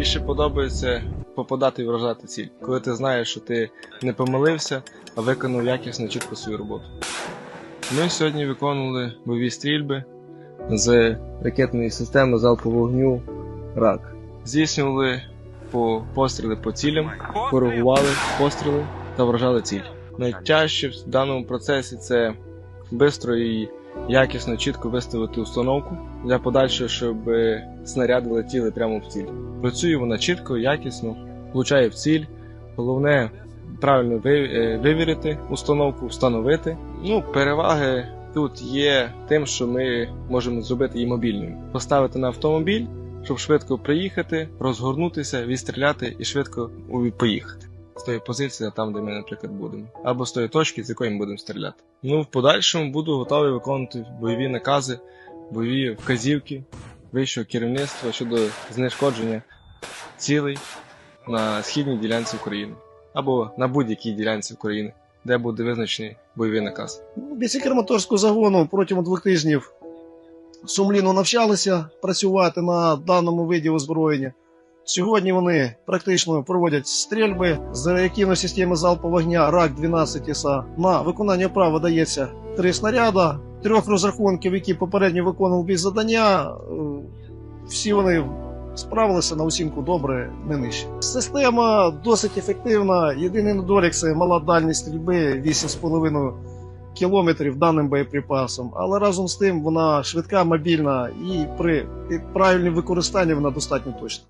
Більше подобається попадати і вражати ціль, коли ти знаєш, що ти не помилився, а виконав якісно чітко свою роботу. Ми сьогодні виконували бойові стрільби з ракетної системи залпового вогню РАК. Здійснювали по постріли по цілям, коригували постріли та вражали ціль. Найтяжче в даному процесі це швидко і якісно, чітко виставити установку для подальшого, щоб снаряди летіли прямо в ціль. Працює вона чітко, якісно, влучає в ціль. Головне правильно е, вивірити установку, встановити. Ну, переваги тут є тим, що ми можемо зробити її мобільною. Поставити на автомобіль, щоб швидко приїхати, розгорнутися, відстріляти і швидко поїхати. З тої позиції, там, де ми, наприклад, будемо, або з тої точки, з якої ми будемо стріляти. Ну, в подальшому буду готовий виконувати бойові накази, бойові вказівки вищого керівництва щодо знешкодження цілей на східній ділянці України або на будь-якій ділянці України, де буде визначений бойовий наказ. Бійці Краматорського загону протягом двох тижнів сумлінно навчалися працювати на даному виді озброєння. Сьогодні вони практично проводять стрільби з реактивної системи залпового вогня РАК-12 ІСА. На виконання права дається три снаряда, трьох розрахунків, які попередньо виконували бій завдання. Е, Всі вони справилися на оцінку добре, не нижче. Система досить ефективна. Єдиний недолік це мала дальність стрільби 8,5 кілометрів даним боєприпасом, але разом з тим вона швидка, мобільна і при правильному використанні вона достатньо точна.